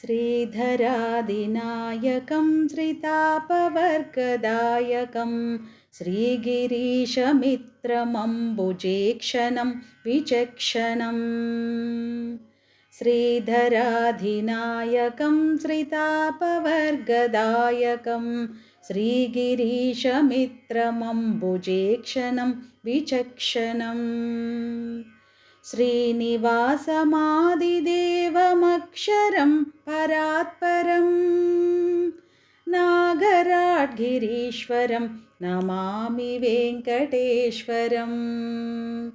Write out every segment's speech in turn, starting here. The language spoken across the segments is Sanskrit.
श्रीधरादिनायकं श्रितापवर्गदायकं श्रीगिरीशमित्रमम्बुजेक्षणं विचक्षणम्। श्रीधराधिनायकं श्रितापवर्गदायकं श्रीगिरीशमित्रमम्बुजेक्षणं विचक्षणम्। श्रीनिवासमादिदेवमक्षरं नागराड्गिरीश्वरं नमामि वेङ्कटेश्वरम्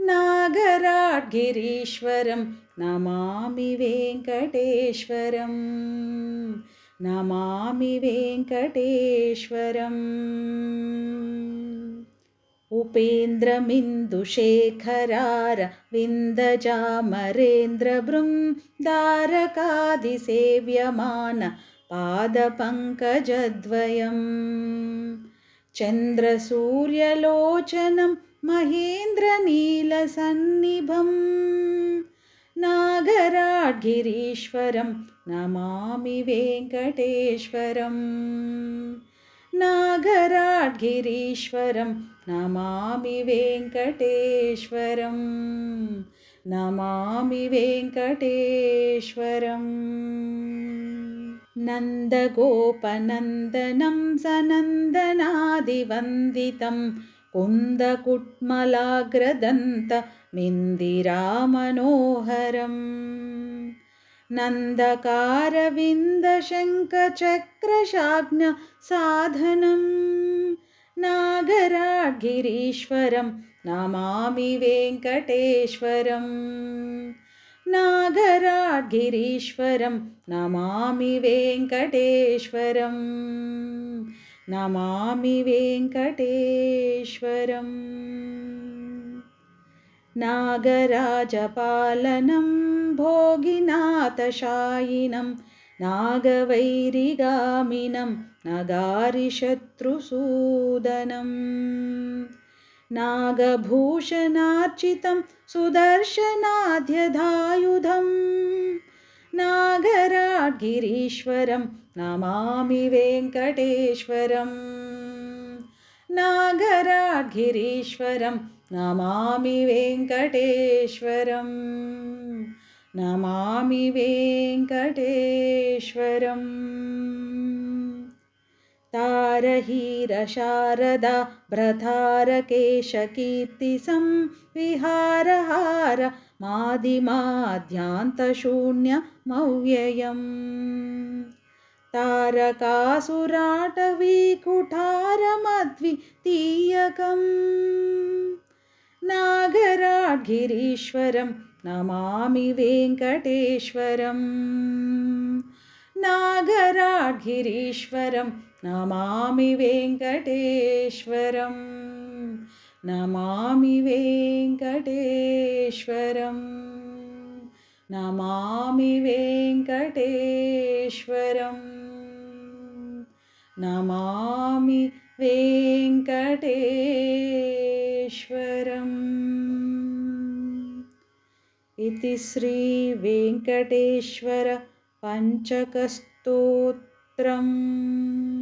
नागराड्गिरीश्वरं नमामि वेङ्कटेश्वरं। नमामि वेङ्कटेश्वरम् उपेन्द्रमिन्दुशेखरारविन्दजामरेन्द्रबृन्दारकादिसेव्यमान पादपङ्कजद्वयम्। चन्द्रसूर्यलोचनं महेन्द्रनीलसन्निभम्। नागराड्गिरीश्वरं नमामि वेङ्कटेश्वरम्। नागराड्गिरीश्वरं नमामि वेङ्कटेश्वरं नमामि वेङ्कटेश्वरम् नन्दगोपनन्दनं सनन्दनादिवन्दितं कुन्दकुट्मलाग्रदन्तमिन्दिरामनोहरम्। नन्दकारविन्दशङ्खचक्रशाज्ञसाधनं नागराड्गिरीश्वरं नमामि वेङ्कटेश्वरम् नागराड्गिरीश्वरं नमामि वेङ्कटेश्वरम् नमामि वेङ्कटेश्वरम् नागराजपालनं भोगिनाथशायिनं नागवैरिगामिनं नगारिशत्रुसूदनम् नागभूषणार्चितं सुदर्शनाद्यधायुधं। नागराड्गिरीश्वरं नमामि वेङ्कटेश्वरम्। नागराड्गिरीश्वरं नमामि वेङ्कटेश्वरं नमामि वेङ्कटेश्वरम् तारहीरशारदा भ्रतारकेशकीर्तिसं विहारहार मादिमाद्यान्तशून्यमव्ययम् तारकासुराटवीकुठारमद्वितीयकम्। नागराड्गिरीश्वरं नमामि वेङ्कटेश्वरम् नागराड्गिरीश्वरं नमामि वेङ्कटेश्वरं नमामि वेङ्कटेश्वरम् नमामि वेङ्कटेश्वरम् नमामि वेङ्कटेश्वरम् इति श्रीवेङ्कटेश्वरपञ्चकस्तोत्रम्